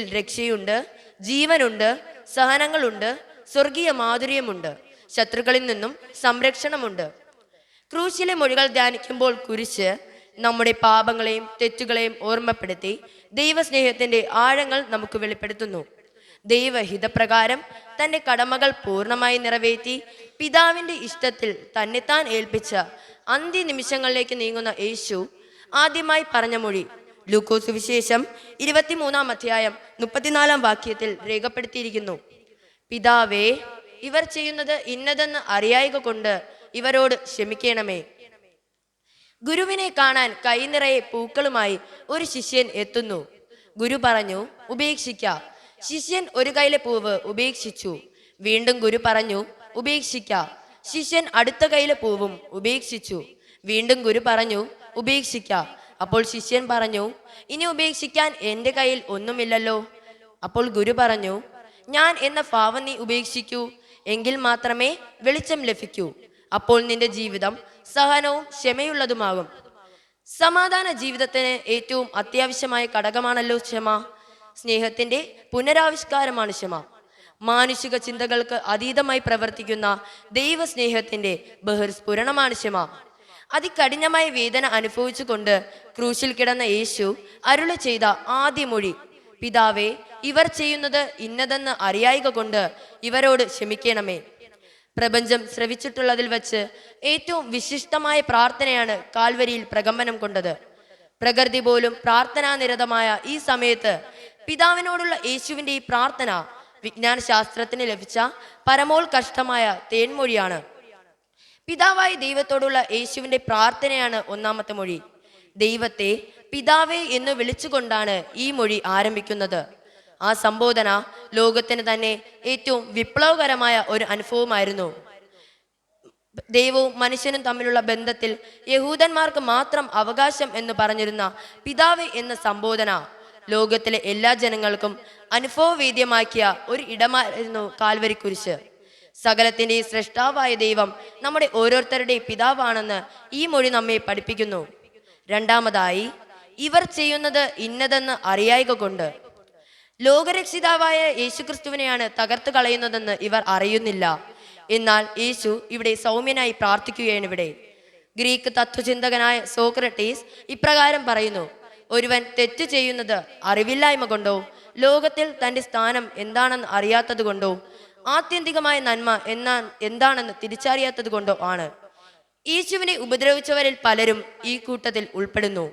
രക്ഷയുണ്ട് ജീവനുണ്ട് സഹനങ്ങളുണ്ട് സ്വർഗീയ മാധുര്യമുണ്ട് ശത്രുക്കളിൽ നിന്നും സംരക്ഷണമുണ്ട്. ക്രൂശിലെ മൊഴികൾ ധ്യാനിക്കുമ്പോൾ കുരിശ് നമ്മുടെ പാപങ്ങളെയും തെറ്റുകളെയും ഓർമ്മപ്പെടുത്തി ദൈവസ്നേഹത്തിന്റെ ആഴങ്ങൾ നമുക്ക് വെളിപ്പെടുത്തുന്നു. ദൈവഹിതപ്രകാരം തന്റെ കടമകൾ പൂർണമായി നിറവേറ്റി പിതാവിന്റെ ഇഷ്ടത്തിൽ തന്നെത്താൻ ഏൽപ്പിച്ച അന്ത്യ നിമിഷങ്ങളിലേക്ക് നീങ്ങുന്ന യേശു ആദ്യമായി പറഞ്ഞ മൊഴി ലൂക്കോസ് വിശേഷം ഇരുപത്തിമൂന്നാം അധ്യായം മുപ്പത്തിനാലാം വാക്യത്തിൽ രേഖപ്പെടുത്തിയിരിക്കുന്നു. പിതാവേ ഇവർ ചെയ്യുന്നത് ഇന്നതെന്ന് അറിയായക കൊണ്ട് ഇവരോട് ക്ഷമിക്കണമേ. ഗുരുവിനെ കാണാൻ കൈനിറയെ പൂക്കളുമായി ഒരു ശിഷ്യൻ എത്തുന്നു. ഗുരു പറഞ്ഞു ഉപേക്ഷിക്ക. ശിഷ്യൻ ഒരു കൈയിലെ പൂവ് ഉപേക്ഷിച്ചു. വീണ്ടും ഗുരു പറഞ്ഞു ഉപേക്ഷിക്ക. ശിഷ്യൻ അടുത്ത കൈയിലെ പൂവും ഉപേക്ഷിച്ചു. വീണ്ടും ഗുരു പറഞ്ഞു ഉപേക്ഷിക്ക. അപ്പോൾ ശിഷ്യൻ പറഞ്ഞു ഇനി ഉപേക്ഷിക്കാൻ എന്റെ കയ്യിൽ ഒന്നുമില്ലല്ലോ. അപ്പോൾ ഗുരു പറഞ്ഞു ഞാൻ എന്ന ഭാവം നീ ഉപേക്ഷിക്കൂ എങ്കിൽ മാത്രമേ വെളിച്ചം ലഭിക്കൂ. അപ്പോൾ നിന്റെ ജീവിതം സഹനവും ക്ഷമയുള്ളതുമാകും. സമാധാന ജീവിതത്തിന് ഏറ്റവും അത്യാവശ്യമായ ഘടകമാണല്ലോ ക്ഷമ. സ്നേഹത്തിന്റെ പുനരാവിഷ്കാരമാണ് ക്ഷമ. മാനുഷിക ചിന്തകൾക്ക് അതീതമായി പ്രവർത്തിക്കുന്ന ദൈവസ്നേഹത്തിന്റെ ബഹിർസ്ഫുരണമാണ് ക്ഷമ. അതികഠിനമായ വേദന അനുഭവിച്ചുകൊണ്ട് ക്രൂശിൽ കിടന്ന യേശു അരുളി ചെയ്ത ആദ്യ മൊഴി പിതാവേ ഇവർ ചെയ്യുന്നത് ഇന്നതെന്ന് അറിയായിക കൊണ്ട് ഇവരോട് ക്ഷമിക്കണമേ. പ്രപഞ്ചം ശ്രവിച്ചിട്ടുള്ളതിൽ വച്ച് ഏറ്റവും വിശിഷ്ടമായ പ്രാർത്ഥനയാണ് കാൽവരിയിൽ പ്രകമ്പനം കൊണ്ടത്. പ്രകൃതി പോലും പ്രാർത്ഥനാനിരതമായ ഈ സമയത്ത് പിതാവിനോടുള്ള യേശുവിന്റെ ഈ പ്രാർത്ഥന വിജ്ഞാന ശാസ്ത്രത്തിന് ലഭിച്ച പരമോത്കഷ്ടമായ തേൻമൊഴിയാണ്. പിതാവായ ദൈവത്തോടുള്ള യേശുവിന്റെ പ്രാർത്ഥനയാണ് ഒന്നാമത്തെ മൊഴി. ദൈവത്തെ പിതാവേ എന്ന് വിളിച്ചുകൊണ്ടാണ് ഈ മൊഴി ആരംഭിക്കുന്നത്. ആ സംബോധന ലോകത്തിന് തന്നെ ഏറ്റവും വിപ്ലവകരമായ ഒരു അനുഭവമായിരുന്നു. ദൈവവും മനുഷ്യനും തമ്മിലുള്ള ബന്ധത്തിൽ യഹൂദന്മാർക്ക് മാത്രം അവകാശം എന്ന് പറഞ്ഞിരുന്ന പിതാവ് എന്ന സംബോധന ലോകത്തിലെ എല്ലാ ജനങ്ങൾക്കും അനുഭവവേദ്യമാക്കിയ ഒരു ഇടമായിരുന്നു കാൽവരി കുരിശ് സകലത്തിന്റെ സൃഷ്ടാവായ ദൈവം നമ്മുടെ ഓരോരുത്തരുടെയും പിതാവാണെന്ന് ഈ മൊഴി നമ്മെ പഠിപ്പിക്കുന്നു. രണ്ടാമതായി ഇവർ ചെയ്യുന്നത് ഇന്നതെന്ന് അറിയായക കൊണ്ട്. ലോകരക്ഷിതാവായ യേശുക്രിസ്തുവിനെയാണ് തകർത്ത് കളയുന്നതെന്ന് ഇവർ അറിയുന്നില്ല. എന്നാൽ യേശു ഇവിടെ സൗമ്യനായി പ്രാർത്ഥിക്കുകയാണ് ഇവിടെ. ഗ്രീക്ക് തത്വചിന്തകനായ സോക്രട്ടീസ് ഇപ്രകാരം പറയുന്നു ഒരുവൻ തെറ്റ് ചെയ്യുന്നത് അറിവില്ലായ്മ കൊണ്ടോ ലോകത്തിൽ തന്റെ സ്ഥാനം എന്താണെന്ന് അറിയാത്തത് കൊണ്ടോ ആത്യന്തികമായ നന്മ എന്നാ എന്താണെന്ന് തിരിച്ചറിയാത്തത് കൊണ്ടോ ആണ്. യേശുവിനെ ഉപദ്രവിച്ചവരിൽ പലരും ഈ കൂട്ടത്തിൽ ഉൾപ്പെടുന്നു.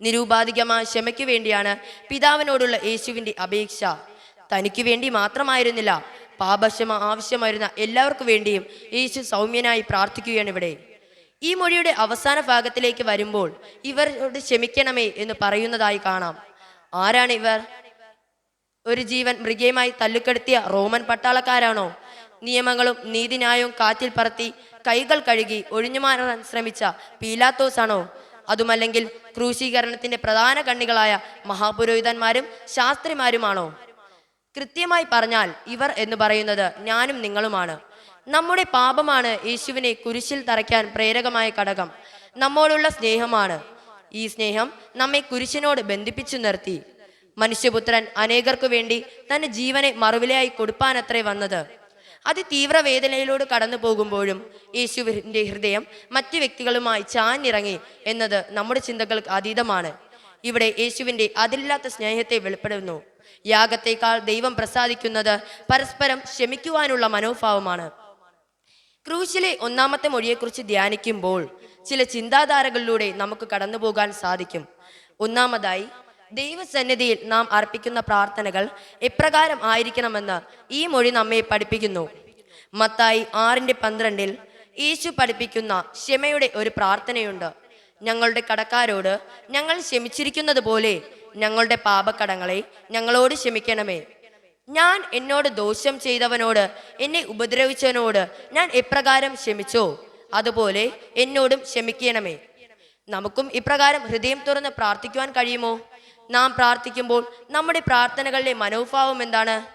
നിരൂപാധികമായ ക്ഷമയ്ക്ക് വേണ്ടിയാണ് പിതാവിനോടുള്ള യേശുവിന്റെ അപേക്ഷ. തനിക്ക് വേണ്ടി മാത്രമായിരുന്നില്ല പാപക്ഷമ ആവശ്യമായിരുന്ന എല്ലാവർക്കു വേണ്ടിയും യേശു സൗമ്യനായി പ്രാർത്ഥിക്കുകയാണ് ഇവിടെ. ഈ മൊഴിയുടെ അവസാന ഭാഗത്തിലേക്ക് വരുമ്പോൾ ഇവരോട് ക്ഷമിക്കണമേ എന്ന് പറയുന്നതായി കാണാം. ആരാണ് ഇവർ? ഒരു ജീവൻ മൃഗീയമായി തല്ലുക്കെടുത്തിയ റോമൻ പട്ടാളക്കാരാണോ? നിയമങ്ങളും നീതിന്യായവും കാറ്റിൽ പറത്തി കൈകൾ കഴുകി ഒഴിഞ്ഞുമാറാൻ ശ്രമിച്ച പീലാത്തോസ് ആണോ അതുമല്ലെങ്കിൽ ക്രൂശീകരണത്തിന്റെ പ്രധാന കണ്ണികളായ മഹാപുരോഹിതന്മാരും ശാസ്ത്രിമാരുമാണോ? കൃത്യമായി പറഞ്ഞാൽ ഇവർ എന്ന് പറയുന്നത് ഞാനും നിങ്ങളുമാണ്. നമ്മുടെ പാപമാണ് യേശുവിനെ കുരിശിൽ തറയ്ക്കാൻ പ്രേരകമായ ഘടകം. നമ്മോടുള്ള സ്നേഹമാണ്. ഈ സ്നേഹം നമ്മെ കുരിശിനോട് ബന്ധിപ്പിച്ചു നിർത്തി. മനുഷ്യപുത്രൻ അനേകർക്കു വേണ്ടി തന്റെ ജീവനെ മറുവിലയായി കൊടുപ്പാനത്രേ വന്നത്. അതിതീവ്ര വേദനയിലൂടെ കടന്നു പോകുമ്പോഴും യേശുവിന്റെ ഹൃദയം മറ്റു വ്യക്തികളുമായി ചാഞ്ഞിറങ്ങി എന്നത് നമ്മുടെ ചിന്തകൾക്ക് അതീതമാണ്. ഇവിടെ യേശുവിന്റെ അതിലില്ലാത്ത സ്നേഹത്തെ വെളിപ്പെടുന്നു. യാഗത്തേക്കാൾ ദൈവം പ്രസാദിക്കുന്നത് പരസ്പരം ക്ഷമിക്കുവാനുള്ള മനോഭാവമാണ്. ക്രൂശിലെ ഒന്നാമത്തെ മൊഴിയെക്കുറിച്ച് ധ്യാനിക്കുമ്പോൾ ചില ചിന്താധാരകളിലൂടെ നമുക്ക് കടന്നു പോകാൻ സാധിക്കും. ഒന്നാമതായി ദൈവസന്നിധിയിൽ നാം അർപ്പിക്കുന്ന പ്രാർത്ഥനകൾ എപ്രകാരം ആയിരിക്കണമെന്ന് ഈ മൊഴി നമ്മെ പഠിപ്പിക്കുന്നു. മത്തായി ആറിന്റെ പന്ത്രണ്ടിൽ യേശു പഠിപ്പിക്കുന്ന ക്ഷമയുടെ ഒരു പ്രാർത്ഥനയുണ്ട്. ഞങ്ങളുടെ കടക്കാരോട് ഞങ്ങൾ ക്ഷമിച്ചിരിക്കുന്നത് പോലെ ഞങ്ങളുടെ പാപക്കടങ്ങളെ ഞങ്ങളോട് ക്ഷമിക്കണമേ. ഞാൻ എന്നോട് ദോഷം ചെയ്തവനോട് എന്നെ ഉപദ്രവിച്ചവനോട് ഞാൻ എപ്രകാരം ക്ഷമിച്ചോ? അതുപോലെ എന്നോടും ക്ഷമിക്കണമേ. നമുക്കും ഇപ്രകാരം ഹൃദയം തുറന്ന് പ്രാർത്ഥിക്കുവാൻ കഴിയുമോ? നാം പ്രാർത്ഥിക്കുമ്പോൾ നമ്മുടെ പ്രാർത്ഥനകളിലെ മനോഭാവം എന്താണ്?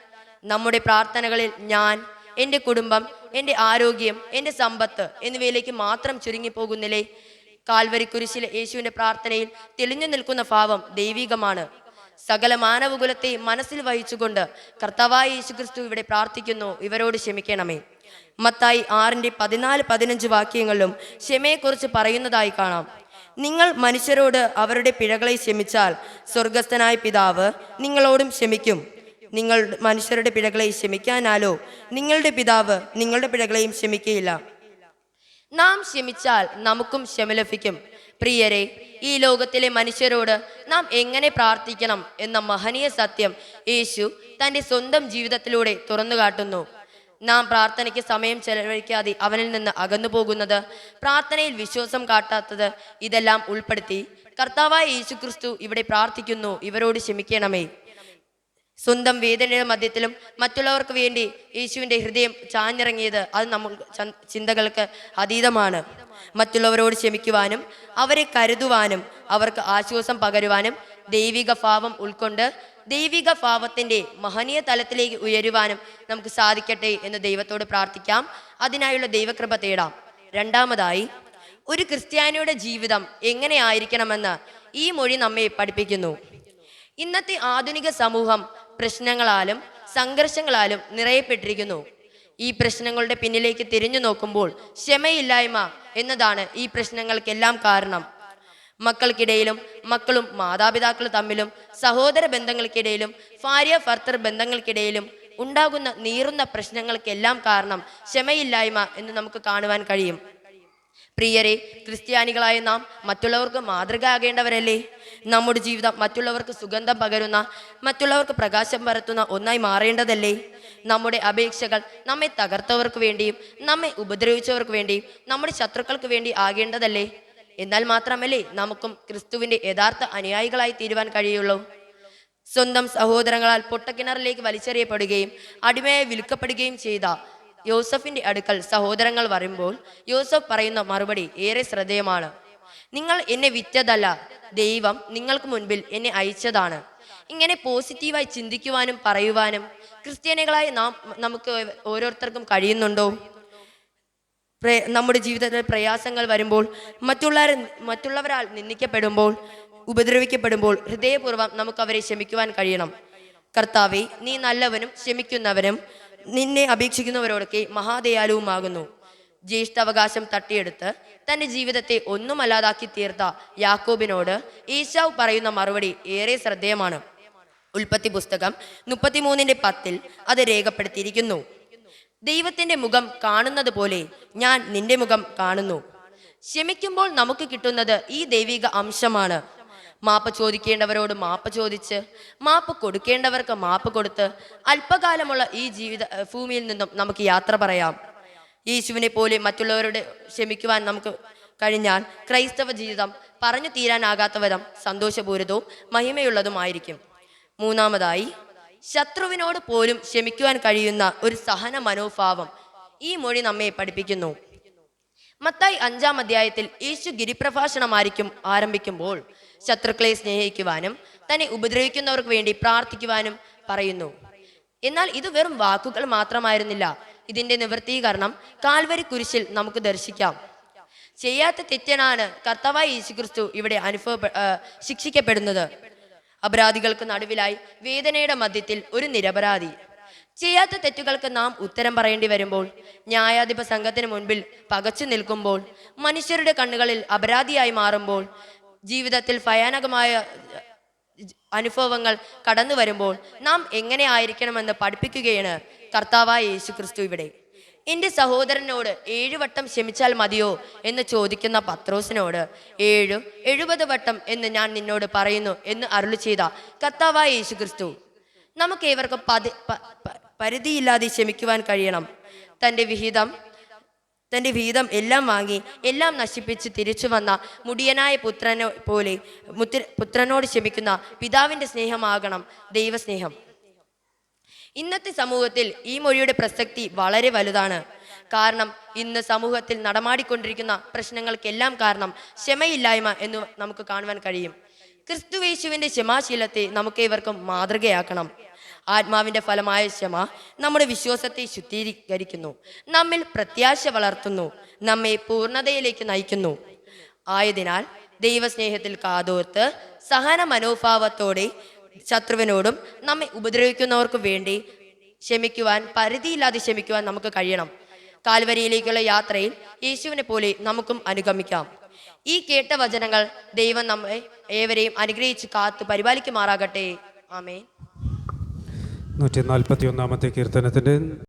നമ്മുടെ പ്രാർത്ഥനകളിൽ ഞാൻ എന്റെ കുടുംബം എന്റെ ആരോഗ്യം എന്റെ സമ്പത്ത് എന്നിവയിലേക്ക് മാത്രം ചുരുങ്ങിപ്പോകുന്നില്ലേ? കാൽവരി കുരിശിലെ യേശുവിന്റെ പ്രാർത്ഥനയിൽ തെളിഞ്ഞു നിൽക്കുന്ന ഭാവം ദൈവികമാണ്. സകല മാനവകുലത്തെ മനസ്സിൽ വഹിച്ചുകൊണ്ട് കർത്താവായ യേശുക്രിസ്തു ഇവിടെ പ്രാർത്ഥിക്കുന്നു. ഇവരോട് ക്ഷമിക്കണമേ. മത്തായി ആറിന്റെ പതിനാല് പതിനഞ്ച് വാക്യങ്ങളിലും ക്ഷമയെക്കുറിച്ച് പറയുന്നതായി കാണാം. നിങ്ങൾ മനുഷ്യരോട് അവരുടെ പിഴകളെ ക്ഷമിച്ചാൽ സ്വർഗസ്ഥനായ പിതാവ് നിങ്ങളോടും ക്ഷമിക്കും. നിങ്ങൾ മനുഷ്യരുടെ പിഴകളെ ക്ഷമിക്കാനാലോ നിങ്ങളുടെ പിതാവ് നിങ്ങളുടെ പിഴകളെയും ക്ഷമിക്കുകയില്ല നാം ക്ഷമിച്ചാൽ നമുക്കും ക്ഷമ ലഭിക്കും. പ്രിയരെ ഈ ലോകത്തിലെ മനുഷ്യരോട് നാം എങ്ങനെ പ്രാർത്ഥിക്കണം എന്ന മഹനീയ സത്യം യേശു തന്റെ സ്വന്തം ജീവിതത്തിലൂടെ തുറന്നു കാട്ടുന്നു നാം പ്രാർത്ഥനയ്ക്ക് സമയം ചെലവഴിക്കാതെ അവനിൽ നിന്ന് അകന്നു പോകുന്നത് പ്രാർത്ഥനയിൽ വിശ്വാസം കാട്ടാത്തത് ഇതെല്ലാം ഉൾപ്പെടുത്തി കർത്താവായ യേശുക്രിസ്തു ഇവിടെ പ്രാർത്ഥിക്കുന്നു ഇവരോട് ക്ഷമിക്കണമേ. സ്വന്തം വേദനയുടെ മധ്യത്തിലും മറ്റുള്ളവർക്ക് വേണ്ടി യേശുവിന്റെ ഹൃദയം ചാഞ്ഞിറങ്ങിയത് അത് നമ്മൾ ചിന്തകൾക്ക് അതീതമാണ്. മറ്റുള്ളവരോട് ക്ഷമിക്കുവാനും അവരെ കരുതുവാനും അവർക്ക് ആശ്വാസം പകരുവാനും ദൈവിക ഭാവം ഉൾക്കൊണ്ട് ദൈവിക ഭാവത്തിന്റെ മഹനീയ തലത്തിലേക്ക് ഉയരുവാനും നമുക്ക് സാധിക്കട്ടെ എന്ന് ദൈവത്തോട് പ്രാർത്ഥിക്കാം. അതിനായുള്ള ദൈവകൃപ തേടാം. രണ്ടാമതായി ഒരു ക്രിസ്ത്യാനിയുടെ ജീവിതം എങ്ങനെയായിരിക്കണമെന്ന് ഈ മൊഴി നമ്മെ പഠിപ്പിക്കുന്നു. ഇന്നത്തെ ആധുനിക സമൂഹം പ്രശ്നങ്ങളാലും സംഘർഷങ്ങളാലും നിറയപ്പെട്ടിരിക്കുന്നു. ഈ പ്രശ്നങ്ങളുടെ പിന്നിലേക്ക് തിരിഞ്ഞു നോക്കുമ്പോൾ ക്ഷമയില്ലായ്മ എന്നതാണ് ഈ പ്രശ്നങ്ങൾക്കെല്ലാം കാരണം. മക്കൾക്കിടയിലും മക്കളും മാതാപിതാക്കൾ തമ്മിലും സഹോദര ബന്ധങ്ങൾക്കിടയിലും ഭാര്യ ഭർത്തർ ബന്ധങ്ങൾക്കിടയിലും ഉണ്ടാകുന്ന നീറുന്ന പ്രശ്നങ്ങൾക്കെല്ലാം കാരണം ക്ഷമയില്ലായ്മ എന്ന് നമുക്ക് കാണുവാൻ കഴിയും. പ്രിയരെ ക്രിസ്ത്യാനികളായ നാം മറ്റുള്ളവർക്ക് മാതൃക ആകേണ്ടവരല്ലേ നമ്മുടെ ജീവിതം മറ്റുള്ളവർക്ക് സുഗന്ധം പകരുന്ന മറ്റുള്ളവർക്ക് പ്രകാശം പരത്തുന്ന ഒന്നായി മാറേണ്ടതല്ലേ? നമ്മുടെ അപേക്ഷകൾ നമ്മെ തകർത്തവർക്ക് വേണ്ടിയും നമ്മെ ഉപദ്രവിച്ചവർക്ക് വേണ്ടിയും നമ്മുടെ ശത്രുക്കൾക്ക് വേണ്ടി ആകേണ്ടതല്ലേ? എന്നാൽ മാത്രമല്ലേ നമുക്കും ക്രിസ്തുവിന്റെ യഥാർത്ഥ അനുയായികളായി തീരുവാൻ കഴിയുള്ളൂ. സ്വന്തം സഹോദരങ്ങളാൽ പൊട്ടക്കിണറിലേക്ക് വലിച്ചെറിയപ്പെടുകയും അടിമയെ വിൽക്കപ്പെടുകയും ചെയ്ത യോസഫിന്റെ അടുക്കൽ സഹോദരങ്ങൾ വരുമ്പോൾ യോസഫ് പറയുന്ന മറുപടി ഏറെ ശ്രദ്ധേയമാണ്. നിങ്ങൾ എന്നെ വിറ്റതല്ല ദൈവം നിങ്ങൾക്ക് മുൻപിൽ എന്നെ അയച്ചതാണ്. ഇങ്ങനെ പോസിറ്റീവായി ചിന്തിക്കുവാനും പറയുവാനും ക്രിസ്ത്യാനികളായി നാം നമുക്ക് ഓരോരുത്തർക്കും കഴിയുന്നുണ്ടോ? നമ്മുടെ ജീവിതത്തിൽ പ്രയാസങ്ങൾ വരുമ്പോൾ മറ്റുള്ളവർ മറ്റുള്ളവരാൽ നിന്ദിക്കപ്പെടുമ്പോൾ ഉപദ്രവിക്കപ്പെടുമ്പോൾ ഹൃദയപൂർവം നമുക്ക് അവരെ ക്ഷമിക്കുവാൻ കഴിയണം. കർത്താവെ നീ നല്ലവനും ക്ഷമിക്കുന്നവനും നിന്നെ അപേക്ഷിക്കുന്നവരോടൊക്കെ മഹാദയാലുവുമാകുന്നു. ജ്യേഷ്ഠാവകാശം തട്ടിയെടുത്ത് തന്റെ ജീവിതത്തെ ഒന്നുമല്ലാതാക്കി തീർത്ത യാക്കോബിനോട് ഈശാവ് പറയുന്ന മറുപടി ഏറെ ശ്രദ്ധേയമാണ്. ഉൽപ്പത്തി പുസ്തകം മുപ്പത്തിമൂന്നിന്റെ പത്തിൽ അത് രേഖപ്പെടുത്തിയിരിക്കുന്നു. ദൈവത്തിന്റെ മുഖം കാണുന്നത് പോലെ ഞാൻ നിന്റെ മുഖം കാണുന്നു. ക്ഷമിക്കുമ്പോൾ നമുക്ക് കിട്ടുന്നത് ഈ ദൈവിക അംശമാണ്. മാപ്പ് ചോദിക്കേണ്ടവരോട് മാപ്പ് ചോദിച്ച് മാപ്പ് കൊടുക്കേണ്ടവർക്ക് മാപ്പ് കൊടുത്ത് അല്പകാലമുള്ള ഈ ജീവിത ഭൂമിയിൽ നിന്നും നമുക്ക് യാത്ര പറയാം. യേശുവിനെ പോലെ മറ്റുള്ളവരോട് ക്ഷമിക്കുവാൻ നമുക്ക് കഴിഞ്ഞാൽ ക്രൈസ്തവ ജീവിതം പറഞ്ഞു തീരാനാകാത്ത വിധം സന്തോഷപൂരിതവും മഹിമയുള്ളതുമായിരിക്കും. മൂന്നാമതായി ശത്രുവിനോട് പോലും ക്ഷമിക്കുവാൻ കഴിയുന്ന ഒരു സഹന മനോഭാവം ഈ മൊഴി നമ്മെ പഠിപ്പിക്കുന്നു. മത്തായി അഞ്ചാം അധ്യായത്തിൽ യേശു ഗിരിപ്രഭാഷണമായിരിക്കും ആരംഭിക്കുമ്പോൾ ശത്രുക്കളെ സ്നേഹിക്കുവാനും തന്നെ ഉപദ്രവിക്കുന്നവർക്ക് വേണ്ടി പ്രാർത്ഥിക്കുവാനും പറയുന്നു. എന്നാൽ ഇത് വെറും വാക്കുകൾ മാത്രമായിരുന്നില്ല. ഇതിന്റെ നിവൃത്തീകരണം കാൽവരി കുരിശിൽ നമുക്ക് ദർശിക്കാം. ചെയ്യാത്ത തെറ്റനാണ് കർത്താവായ യേശുക്രിസ്തു ഇവിടെ അനുഭവ ശിക്ഷിക്കപ്പെടുന്നത്. അപരാധികൾക്ക് നടുവിലായി വേദനയുടെ മധ്യത്തിൽ ഒരു നിരപരാധി. ചെയ്യാത്ത തെറ്റുകൾക്ക് നാം ഉത്തരം പറയേണ്ടി വരുമ്പോൾ ന്യായാധിപ സംഘത്തിന് മുൻപിൽ പകച്ചു നിൽക്കുമ്പോൾ മനുഷ്യരുടെ കണ്ണുകളിൽ അപരാധിയായി മാറുമ്പോൾ ജീവിതത്തിൽ ഭയാനകമായ അനുഭവങ്ങൾ കടന്നു വരുമ്പോൾ നാം എങ്ങനെ ആയിരിക്കണമെന്ന് പഠിപ്പിക്കുകയാണ് കർത്താവായ യേശു ക്രിസ്തു ഇവിടെ. എന്റെ സഹോദരനോട് ഏഴു വട്ടം ക്ഷമിച്ചാൽ മതിയോ എന്ന് ചോദിക്കുന്ന പത്രോസിനോട് ഏഴു എഴുപത് വട്ടം എന്ന് ഞാൻ നിന്നോട് പറയുന്നു എന്ന് അരുളി ചെയ്ത കർത്താവായ യേശു ക്രിസ്തു നമുക്ക് ഏവർക്കും പതി പരിധിയില്ലാതെ ക്ഷമിക്കുവാൻ കഴിയണം. തന്റെ വിഹിതം തന്റെ വിഹിതം എല്ലാം വാങ്ങി എല്ലാം നശിപ്പിച്ച് തിരിച്ചു വന്ന മുടിയനായ പുത്രനെ പോലെ പുത്രനോട് ക്ഷമിക്കുന്ന പിതാവിന്റെ സ്നേഹമാകണം ദൈവസ്നേഹം. ഇന്നത്തെ സമൂഹത്തിൽ ഈ മൊഴിയുടെ പ്രസക്തി വളരെ വലുതാണ്. കാരണം ഇന്ന് സമൂഹത്തിൽ നടമാടിക്കൊണ്ടിരിക്കുന്ന പ്രശ്നങ്ങൾക്കെല്ലാം കാരണം ക്ഷമയില്ലായ്മ എന്ന് നമുക്ക് കാണുവാൻ കഴിയും. ക്രിസ്തുവേശുവിന്റെ ക്ഷമാശീലത്തെ നമുക്ക് ഇവർക്കും മാതൃകയാക്കണം. ആത്മാവിന്റെ ഫലമായ ക്ഷമ നമ്മുടെ വിശ്വാസത്തെ ശുദ്ധീകരിക്കുന്നു. നമ്മിൽ പ്രത്യാശ വളർത്തുന്നു. നമ്മെ പൂർണതയിലേക്ക് നയിക്കുന്നു. ആയതിനാൽ ദൈവസ്നേഹത്തിൽ കാതോർത്ത് സഹന മനോഭാവത്തോടെ ശത്രുവിനോടും നമ്മെ ഉപദ്രവിക്കുന്നവർക്കും വേണ്ടി ക്ഷമിക്കുവാൻ പരിധിയില്ലാതെ ക്ഷമിക്കുവാൻ നമുക്ക് കഴിയണം. കാൽവരിയിലേക്കുള്ള യാത്രയിൽ യേശുവിനെ പോലെ നമുക്കും അനുഗമിക്കാം. ഈ കേട്ട വചനങ്ങൾ ദൈവം നമ്മെ ഏവരെയും അനുഗ്രഹിച്ച് കാത്തു പരിപാലിക്കുമാറാകട്ടെ. ആമേ നൂറ്റി നാൽപ്പത്തി ഒന്നാമത്തെ കീർത്തനത്തിന്റെ